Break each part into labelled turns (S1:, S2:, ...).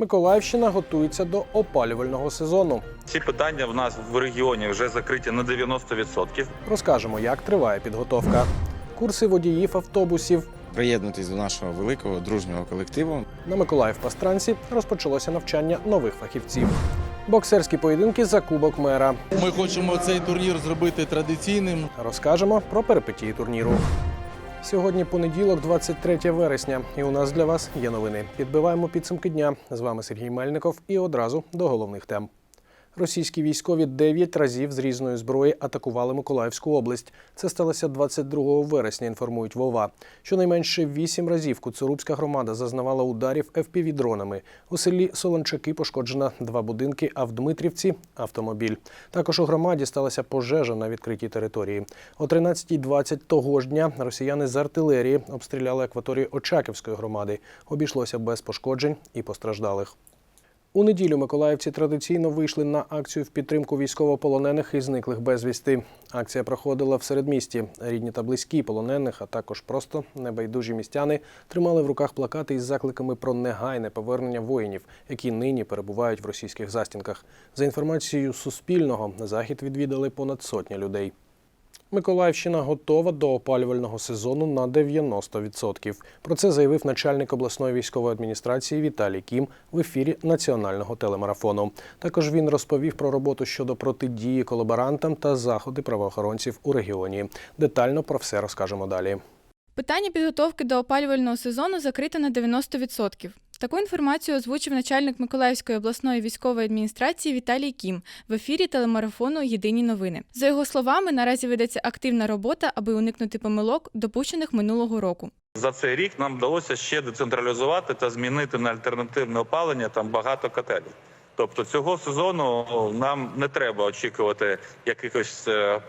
S1: Миколаївщина готується до опалювального сезону.
S2: Ці питання в нас в регіоні вже закриті на 90%.
S1: Розкажемо, як триває підготовка. Курси водіїв автобусів.
S3: приєднуйтесь до нашого великого дружнього колективу.
S1: На Миколаїв Пастранці розпочалося навчання нових фахівців. Боксерські поєдинки за кубок мера.
S4: Ми хочемо цей турнір зробити традиційним.
S1: Розкажемо про перипетії турніру. Сьогодні понеділок, 23 вересня, і у нас для вас є новини. Підбиваємо підсумки дня. З вами Сергій Мельников і одразу до головних тем. Російські військові 9 разів з різної зброї атакували Миколаївську область. Це сталося 22 вересня. Інформують Вова. Щонайменше 8 разів Куцурубська громада зазнавала ударів ФПВ-дронами. У селі Солончаки пошкоджено два будинки, а в Дмитрівці автомобіль. Також у громаді сталася пожежа на відкритій території. О 13.20 того ж дня росіяни з артилерії обстріляли акваторію Очаківської громади. Обійшлося без пошкоджень і постраждалих. У неділю миколаївці традиційно вийшли на акцію в підтримку військовополонених і зниклих безвісти. Акція проходила в середмісті. Рідні та близькі полонених, а також просто небайдужі містяни тримали в руках плакати із закликами про негайне повернення воїнів, які нині перебувають в російських застінках. За інформацією Суспільного, захід відвідали понад сотня людей. Миколаївщина готова до опалювального сезону на 90%. Про це заявив начальник обласної військової адміністрації Віталій Кім в ефірі національного телемарафону. Також він розповів про роботу щодо протидії колаборантам та заходи правоохоронців у регіоні. Детально про все розкажемо далі.
S5: Питання підготовки до опалювального сезону закрите на 90%. Таку інформацію озвучив начальник Миколаївської обласної військової адміністрації Віталій Кім в ефірі телемарафону Єдині новини. За його словами, наразі ведеться активна робота, аби уникнути помилок, допущених минулого року.
S2: За цей рік нам вдалося ще децентралізувати та змінити на альтернативне опалення там багато котелів. Тобто цього сезону нам не треба очікувати якихось е,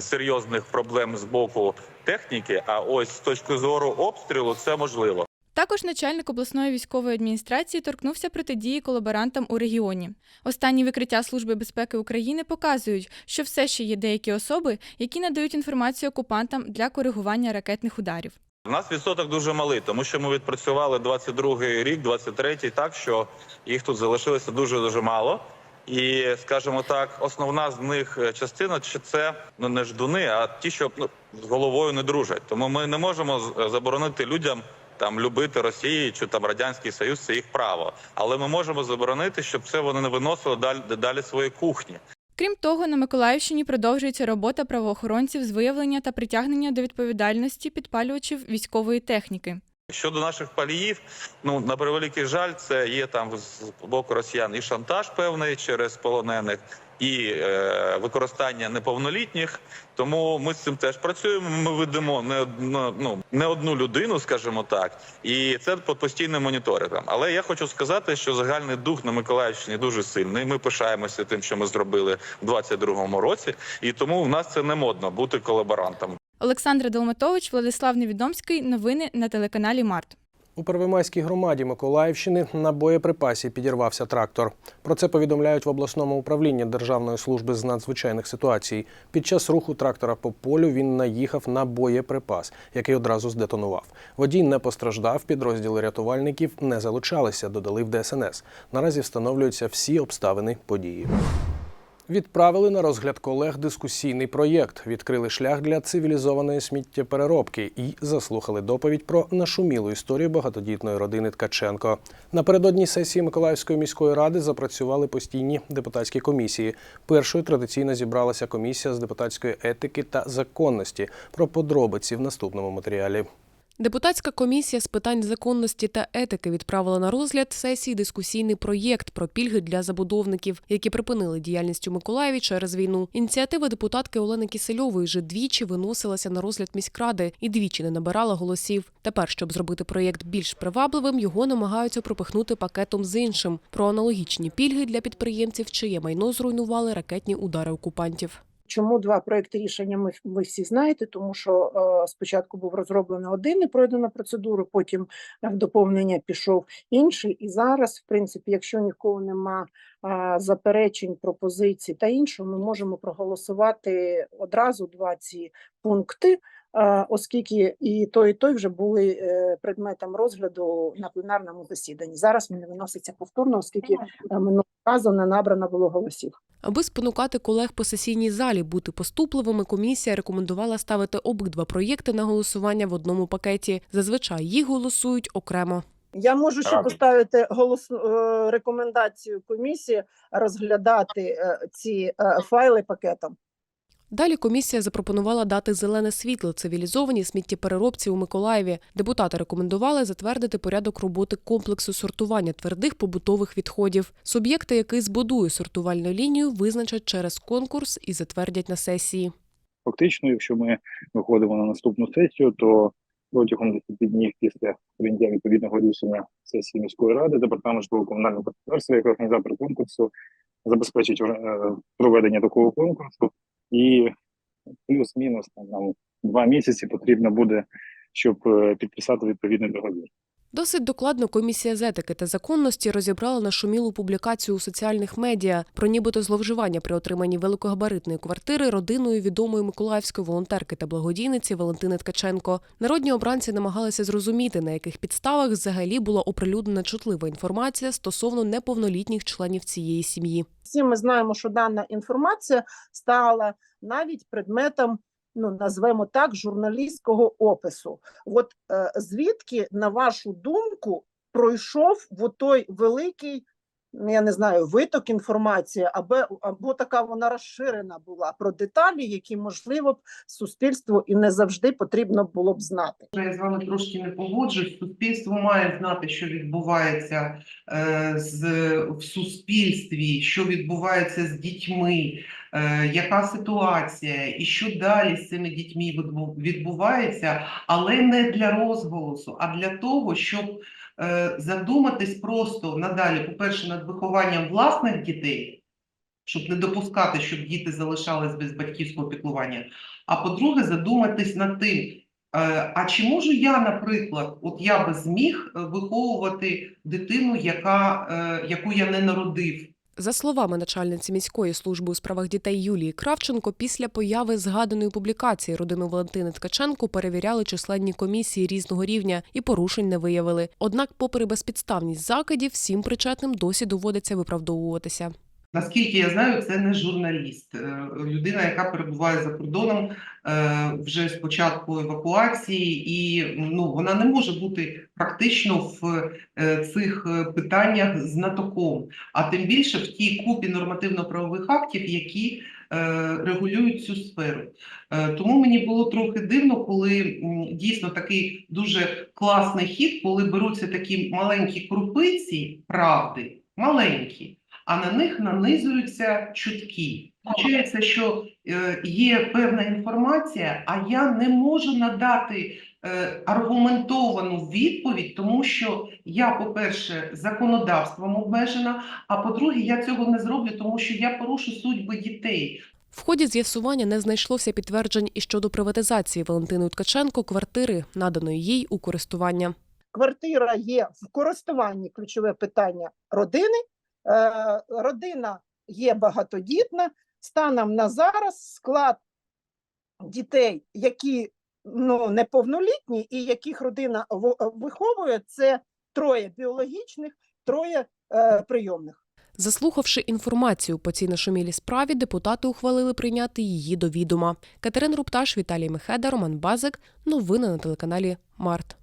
S2: серйозних проблем з боку техніки. А ось з точки зору обстрілу це можливо.
S5: Також начальник обласної військової адміністрації торкнувся протидії колаборантам у регіоні. Останні викриття Служби безпеки України показують, що все ще є деякі особи, які надають інформацію окупантам для коригування ракетних ударів.
S2: У нас відсоток дуже малий, тому що ми відпрацювали 22-й рік, 23-й, так що їх тут залишилося дуже дуже мало. І скажімо так, основна з них е, частина це ну не ждуни, а ті, що ну, з головою не дружать. Тому ми не можемо е, заборонити людям там любити Росію чи там радянський союз. Це їх право, але ми можемо заборонити, щоб це вони не виносили далі далі свої кухні.
S5: Крім того, на Миколаївщині продовжується робота правоохоронців з виявлення та притягнення до відповідальності підпалювачів військової техніки.
S2: Щодо наших паліїв, ну на превеликий жаль, це є там з боку росіян і шантаж певний через полонених, і е, використання неповнолітніх. Тому ми з цим теж працюємо. Ми ведемо не ну не одну людину, скажімо так, і це під постійним моніторингом. Але я хочу сказати, що загальний дух на Миколаївщині дуже сильний. Ми пишаємося тим, що ми зробили в 22-му році, і тому в нас це не модно бути колаборантом.
S5: Олександр Долматович, Владислав Невідомський. Новини на телеканалі Март.
S1: У Первомайській громаді Миколаївщини на боєприпасі підірвався трактор. Про це повідомляють в обласному управлінні Державної служби з надзвичайних ситуацій. Під час руху трактора по полю він наїхав на боєприпас, який одразу здетонував. Водій не постраждав, підрозділи рятувальників не залучалися, додали в ДСНС. Наразі встановлюються всі обставини події. Відправили на розгляд колег дискусійний проєкт, відкрили шлях для цивілізованої сміттєпереробки і заслухали доповідь про нашумілу історію багатодітної родини Ткаченко. Напередодні сесії Миколаївської міської ради запрацювали постійні депутатські комісії. Першою традиційно зібралася комісія з депутатської етики та законності. Про подробиці в наступному матеріалі.
S6: Депутатська комісія з питань законності та етики відправила на розгляд сесії дискусійний проєкт про пільги для забудовників, які припинили діяльність у Миколаєві через війну. Ініціатива депутатки Олени Кісельової вже двічі виносилася на розгляд міськради і двічі не набирала голосів. Тепер, щоб зробити проєкт більш привабливим, його намагаються пропихнути пакетом з іншим про аналогічні пільги для підприємців, чиє майно зруйнували ракетні удари окупантів.
S7: Чому два проекти рішення ми ви всі знаєте? Тому що е, спочатку був розроблений один і пройдена процедура, потім е, в доповнення пішов інший. І зараз, в принципі, якщо нікого нема е, заперечень, пропозицій та іншого, ми можемо проголосувати одразу два ці пункти е, оскільки і той, і той вже були е, предметом розгляду на пленарному засіданні. Зараз він не виноситься повторно, оскільки е, минулого разу не набрано було голосів.
S6: Аби спонукати колег по сесійній залі бути поступливими, комісія рекомендувала ставити обидва проєкти на голосування в одному пакеті. Зазвичай їх голосують окремо.
S7: Я можу ще поставити голос е, рекомендацію комісії розглядати е, ці е, файли пакетом.
S6: Далі комісія запропонувала дати зелене світло цивілізованій сміттєпереробці у Миколаєві. Депутати рекомендували затвердити порядок роботи комплексу сортування твердих побутових відходів. Суб'єкти, який збудує сортувальну лінію, визначать через конкурс і затвердять на сесії.
S8: Фактично, якщо ми виходимо на наступну сесію, то протягом 10 днів після прийняття відповідного рішення сесії міської ради департамент житлово-комунального господарства як організатор конкурсу забезпечить е, проведення такого конкурсу, і плюс-мінус там, нам два місяці потрібно буде, щоб е, підписати відповідний договір.
S6: Досить докладно комісія з етики та законності розібрала нашумілу публікацію у соціальних медіа про нібито зловживання при отриманні великогабаритної квартири родиною відомої миколаївської волонтерки та благодійниці Валентини Ткаченко. Народні обранці намагалися зрозуміти, на яких підставах взагалі була оприлюднена чутлива інформація стосовно неповнолітніх членів цієї сім'ї.
S7: Всі ми знаємо, що дана інформація стала навіть предметом, ну назвемо так, журналістського опису. От е, звідки, на вашу думку, пройшов в той великий, я не знаю, виток інформації, або, або така вона розширена була про деталі, які можливо б суспільству і не завжди потрібно було б знати.
S9: Я з вами трошки не погоджуюсь. Суспільство має знати, що відбувається е, з, в суспільстві, що відбувається з дітьми, е, яка ситуація і що далі з цими дітьми відбувається, але не для розголосу, а для того, щоб задуматись просто надалі, по-перше, над вихованням власних дітей, щоб не допускати, щоб діти залишались без батьківського піклування. А по-друге, задуматись над тим, Е, А чи можу я, наприклад, от я би зміг е, виховувати дитину, яка, е, яку я не народив?
S6: За словами начальниці міської служби у справах дітей Юлії Кравченко, після появи згаданої публікації родину Валентини Ткаченко перевіряли численні комісії різного рівня і порушень не виявили. Однак, попри безпідставність закидів, всім причетним досі доводиться виправдовуватися.
S9: Наскільки я знаю, це не журналіст, Е, людина, яка перебуває за кордоном е, вже з початку евакуації, і ну вона не може бути практично в е, цих питаннях знатоком, а тим більше в тій купі нормативно-правових актів, які регулюють цю сферу. Тому мені було трохи дивно, коли дійсно такий дуже класний хід, коли беруться такі маленькі крупиці правди, маленькі а на них нанизуються чутки. Получається, що е, є певна інформація, а я не можу надати е, аргументовану відповідь, тому що я, по-перше, законодавством обмежена, а по-друге, я цього не зроблю, тому що я порушу судьби дітей.
S6: В ході з'ясування не знайшлося підтверджень і щодо приватизації Валентиною Ткаченко квартири, наданої їй у користування.
S7: Квартира є в користуванні ключове питання родини. Е, родина є багатодітна. Станом на зараз склад дітей, які ну, неповнолітні і яких родина виховує, це троє біологічних, троє е, прийомних.
S6: Заслухавши інформацію по цій нашумілій справі, депутати ухвалили прийняти її до відома. Катерин Рупташ, Віталій Мехеда, Роман Базик. Новини на телеканалі Март.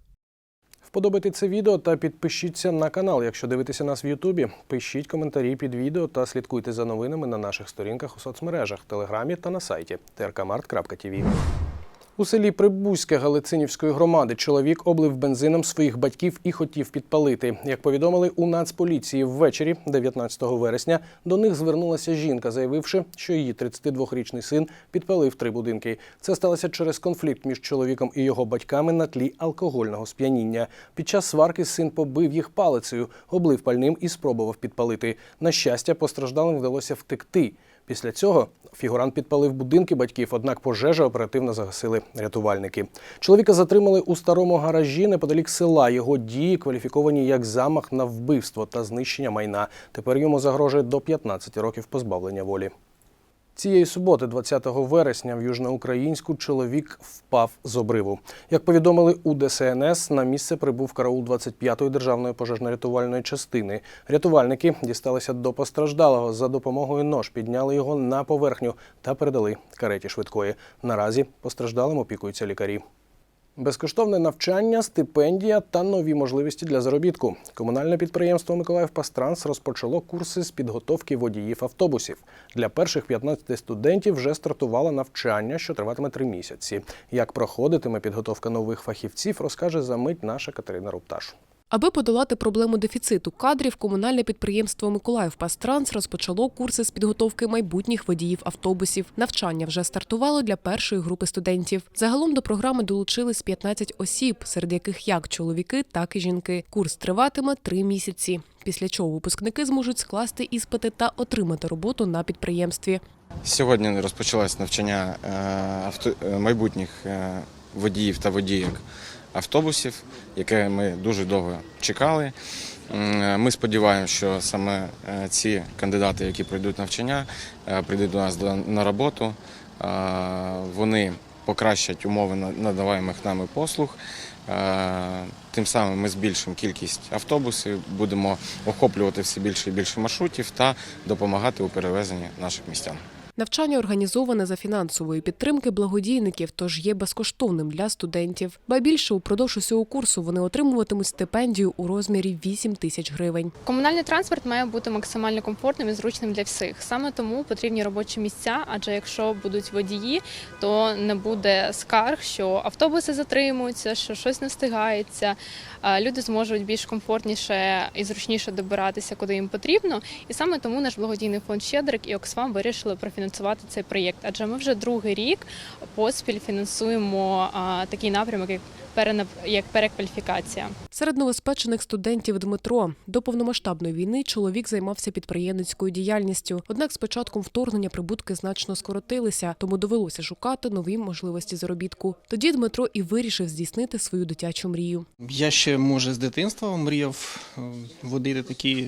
S1: Вподобайте це відео та підпишіться на канал, якщо дивитеся нас в Ютубі. Пишіть коментарі під відео та слідкуйте за новинами на наших сторінках у соцмережах, телеграмі та на сайті trkmart.tv. У селі Прибузьке Галицинівської громади чоловік облив бензином своїх батьків і хотів підпалити. Як повідомили у Нацполіції ввечері, 19 вересня, до них звернулася жінка, заявивши, що її 32-річний син підпалив три будинки. Це сталося через конфлікт між чоловіком і його батьками на тлі алкогольного сп'яніння. Під час сварки син побив їх палицею, облив пальним і спробував підпалити. На щастя, постраждалим вдалося втекти. Після цього фігурант підпалив будинки батьків, однак пожежа оперативно загасили рятувальники. Чоловіка затримали у старому гаражі неподалік села. Його дії кваліфіковані як замах на вбивство та знищення майна. Тепер йому загрожує до 15 років позбавлення волі. Цієї суботи, 20 вересня, в Южноукраїнську чоловік впав з обриву. Як повідомили у ДСНС, на місце прибув караул 25-ї державної пожежно-рятувальної частини. Рятувальники дісталися до постраждалого. За допомогою нож підняли його на поверхню та передали кареті швидкої. Наразі постраждалим опікуються лікарі. Безкоштовне навчання, стипендія та нові можливості для заробітку. Комунальне підприємство Миколаїв Пастранс розпочало курси з підготовки водіїв автобусів. Для перших 15 студентів вже стартувало навчання, що триватиме три місяці. Як проходитиме підготовка нових фахівців, розкаже за мить наша Катерина Рупташ.
S6: Аби подолати проблему дефіциту кадрів, комунальне підприємство Миколаїв Пастранс розпочало курси з підготовки майбутніх водіїв автобусів. Навчання вже стартувало для першої групи студентів. Загалом до програми долучились 15 осіб, серед яких як чоловіки, так і жінки. Курс триватиме три місяці. Після чого випускники зможуть скласти іспити та отримати роботу на підприємстві.
S3: Сьогодні розпочалось навчання е, е, майбутніх е, водіїв та водіїк автобусів, яке ми дуже довго чекали. Ми сподіваємося, що саме е, ці кандидати, які пройдуть навчання, е, прийдуть до нас на роботу. Е, Вони покращать умови на- надаваємих нами послуг. Е, Тим самим ми збільшимо кількість автобусів, будемо охоплювати все більше і більше маршрутів та допомагати у перевезенні наших містян.
S6: Навчання організоване за фінансової підтримки благодійників, тож є безкоштовним для студентів. Ба більше упродовж усього курсу вони отримуватимуть стипендію у розмірі 8 тисяч гривень.
S10: Комунальний транспорт має бути максимально комфортним і зручним для всіх. Саме тому потрібні робочі місця. Адже якщо будуть водії, то не буде скарг, що автобуси затримуються, що щось не встигається. Люди зможуть більш комфортніше і зручніше добиратися, куди їм потрібно. І саме тому наш благодійний фонд Щедрик і Оксфам вирішили профінансувати цей проєкт. Адже ми вже другий рік поспіль фінансуємо такий напрямок, як як перекваліфікація.
S6: Серед новоспечених студентів Дмитро до повномасштабної війни чоловік займався підприємницькою діяльністю. Однак з початком вторгнення прибутки значно скоротилися, тому довелося шукати нові можливості заробітку. Тоді Дмитро і вирішив здійснити свою дитячу мрію.
S11: Я ще, може, з дитинства мріяв е, водити такі,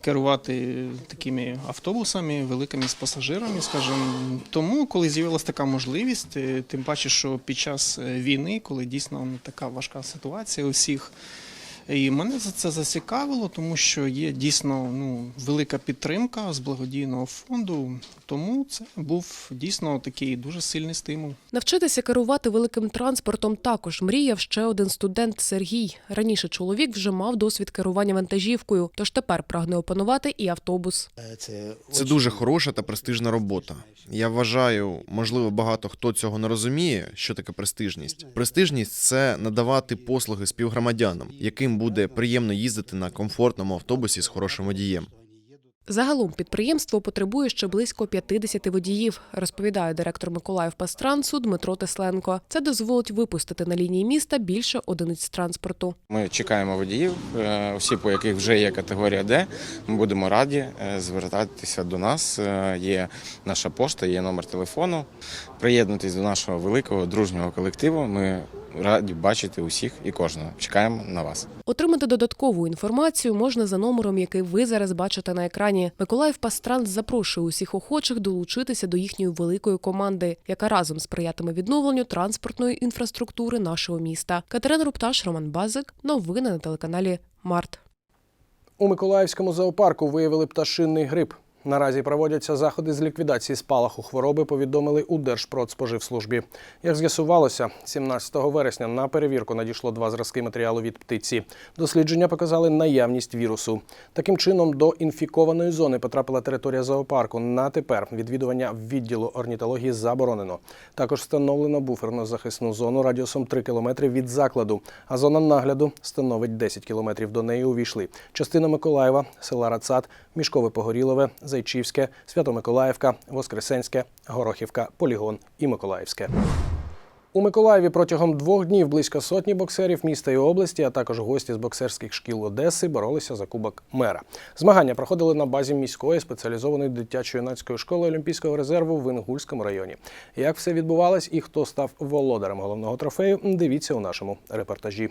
S11: керувати такими автобусами, великими з пасажирами, скажімо. Тому, коли з'явилася така можливість, е, тим паче, що під час е, війни, коли дійсно ну, така важка ситуація у всіх, і мене за це зацікавило, тому що є дійсно ну, велика підтримка з благодійного фонду. Тому це був дійсно такий дуже сильний стимул.
S6: Навчитися керувати великим транспортом також мріяв ще один студент Сергій. Раніше чоловік вже мав досвід керування вантажівкою, тож тепер прагне опанувати і автобус.
S12: Це дуже хороша та престижна робота. Я вважаю, можливо, багато хто цього не розуміє, що таке престижність. Престижність це надавати послуги співгромадянам, яким буде приємно їздити на комфортному автобусі з хорошим водієм.
S6: Загалом підприємство потребує ще близько 50 водіїв, розповідає директор Миколаїв Пастрансу Дмитро Тесленко. Це дозволить випустити на лінії міста більше одиниць транспорту.
S3: Ми чекаємо водіїв, е, усі, по яких вже є категорія Д. Ми будемо раді е, звертатися до нас. Е, Є наша пошта, є номер телефону. Приєднуйтесь до нашого великого дружнього колективу. Ми раді бачити усіх і кожного. Чекаємо на вас.
S6: Отримати додаткову інформацію можна за номером, який ви зараз бачите на екрані. Миколаїв Пастранс запрошує усіх охочих долучитися до їхньої великої команди, яка разом сприятиме відновленню транспортної інфраструктури нашого міста. Катерина Рупташ, Роман Базик. Новини на телеканалі Март.
S1: У Миколаївському зоопарку виявили пташинний грип. Наразі проводяться заходи з ліквідації спалаху хвороби, повідомили у Держпродспоживслужбі. Як з'ясувалося, 17 вересня на перевірку надійшло два зразки матеріалу від птиці. Дослідження показали наявність вірусу. Таким чином, до інфікованої зони потрапила територія зоопарку. На тепер відвідування відділу орнітології заборонено. Також встановлено буферну захисну зону радіусом 3 км від закладу, а зона нагляду становить 10 км. До неї увійшли частина Миколаєва, села Рацат, Мішкове Погорілове, Зайчівське, Свято-Миколаївка, Воскресенське, Горохівка, Полігон і Миколаївське. У Миколаєві протягом двох днів близько сотні боксерів міста і області, а також гості з боксерських шкіл Одеси боролися за кубок мера. Змагання проходили на базі міської спеціалізованої дитячо-юнацької школи Олімпійського резерву в Інгульському районі. Як все відбувалось і хто став володарем головного трофею, дивіться у нашому репортажі.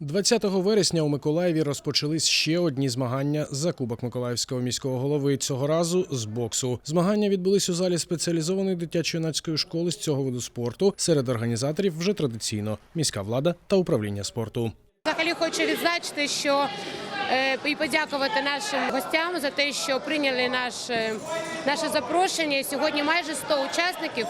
S1: 20 вересня у Миколаєві розпочались ще одні змагання за Кубок Миколаївського міського голови. Цього разу з боксу. Змагання відбулись у залі спеціалізованої дитячо-юнацької школи з цього виду спорту. Серед організаторів вже традиційно міська влада та управління спорту.
S13: Взагалі хочу відзначити, що е, і подякувати нашим гостям за те, що прийняли наше, наше запрошення. Сьогодні майже 100 учасників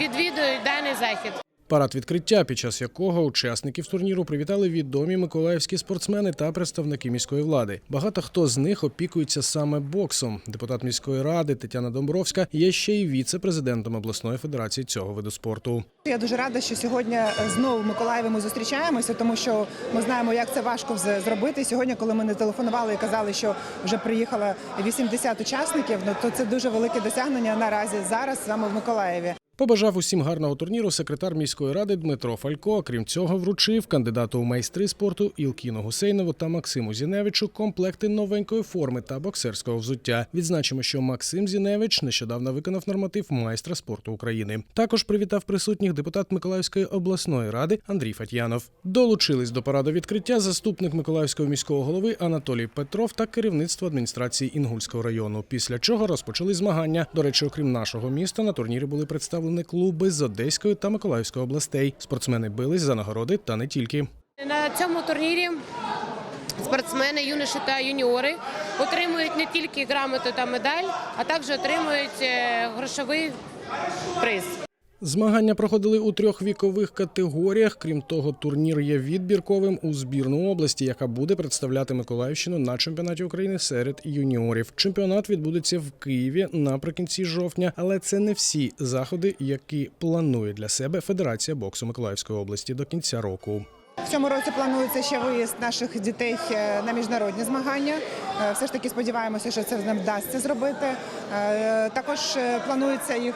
S13: відвідують даний захід.
S1: Парад відкриття, під час якого учасників турніру привітали відомі миколаївські спортсмени та представники міської влади. Багато хто з них опікується саме боксом. Депутат міської ради Тетяна Домбровська є ще й віце-президентом обласної федерації цього виду спорту.
S14: Я дуже рада, що сьогодні знову Миколаєві ми зустрічаємося, тому що ми знаємо, як це важко зробити. Сьогодні, коли ми не телефонували і казали, що вже приїхало 80 учасників, ну то це дуже велике досягнення наразі зараз саме в Миколаєві.
S1: Побажав усім гарного турніру секретар міської ради Дмитро Фалько. Крім цього, вручив кандидату у майстри спорту Ілкіну Гусейнову та Максиму Зіневичу комплекти новенької форми та боксерського взуття. Відзначимо, що Максим Зіневич нещодавно виконав норматив майстра спорту України. Також привітав присутніх депутат Миколаївської обласної ради Андрій Фатьянов. Долучились до параду відкриття заступник Миколаївського міського голови Анатолій Петров та керівництво адміністрації Інгульського району. Після чого розпочали змагання. До речі, окрім нашого міста, на турнірі були представлені клуби з Одеської та Миколаївської областей. Спортсмени бились за нагороди та не тільки.
S13: На цьому турнірі спортсмени, юноші та юніори отримують не тільки грамоту та медаль, а також отримують е, грошовий приз.
S1: Змагання проходили у трьох вікових категоріях. Крім того, турнір є відбірковим у збірну області, яка буде представляти Миколаївщину на чемпіонаті України серед юніорів. Чемпіонат відбудеться в Києві наприкінці жовтня, але це не всі заходи, які планує для себе Федерація боксу Миколаївської області до кінця року.
S14: В цьому році планується ще виїзд наших дітей е, на міжнародні змагання. Е, Все ж таки сподіваємося, що це нам вдасться зробити. Е, Також планується їх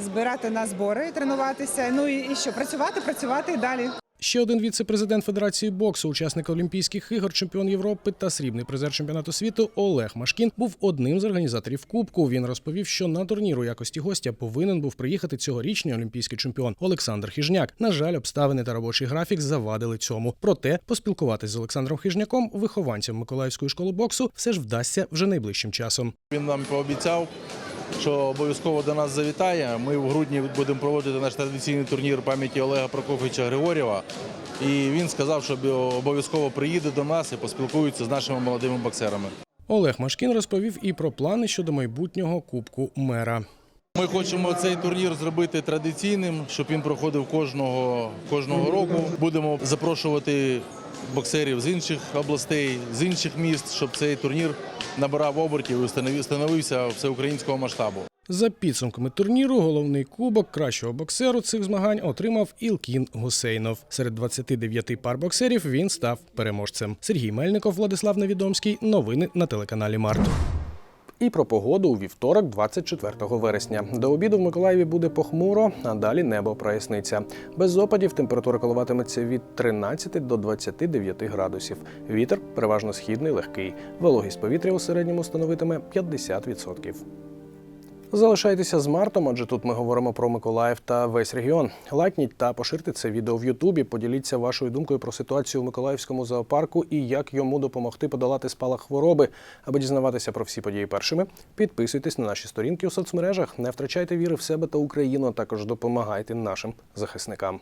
S14: збирати на збори, тренуватися. Ну і що працювати, працювати і далі.
S1: Ще один віце-президент Федерації боксу, учасник Олімпійських ігор, чемпіон Європи та срібний призер чемпіонату світу Олег Машкін був одним з організаторів Кубку. Він розповів, що на турнір у якості гостя повинен був приїхати цьогорічний олімпійський чемпіон Олександр Хіжняк. На жаль, обставини та робочий графік завадили цьому. Проте поспілкуватись з Олександром Хіжняком, вихованцем Миколаївської школи боксу, все ж вдасться вже найближчим часом.
S4: Він нам пообіцяв, що обов'язково до нас завітає. Ми в грудні будемо проводити наш традиційний турнір пам'яті Олега Прокофовича Григорєва. І він сказав, що обов'язково приїде до нас і поспілкується з нашими молодими боксерами.
S1: Олег Машкін розповів і про плани щодо майбутнього кубку мера.
S4: Ми хочемо цей турнір зробити традиційним, щоб він проходив кожного, кожного року. Будемо запрошувати боксерів з інших областей, з інших міст, щоб цей турнір набирав обертів і встановився становився всеукраїнського масштабу.
S1: За підсумками турніру, головний кубок кращого боксеру цих змагань отримав Ілкін Гусейнов. Серед 29 пар боксерів він став переможцем. Сергій Мельников, Владислав Невідомський. Новини на телеканалі Март. І про погоду у вівторок, 24 вересня. До обіду в Миколаєві буде похмуро, а далі небо проясниться. Без опадів температура коливатиметься від 13 до 29 градусів. Вітер переважно східний, легкий. Вологість повітря у середньому становитиме 50%. Залишайтеся з Мартом, адже тут ми говоримо про Миколаїв та весь регіон. Лайкніть та поширте це відео в Ютубі. Поділіться вашою думкою про ситуацію у Миколаївському зоопарку і як йому допомогти подолати спалах хвороби. Аби дізнаватися про всі події першими, підписуйтесь на наші сторінки у соцмережах. Не втрачайте віри в себе та Україну. а Також допомагайте нашим захисникам.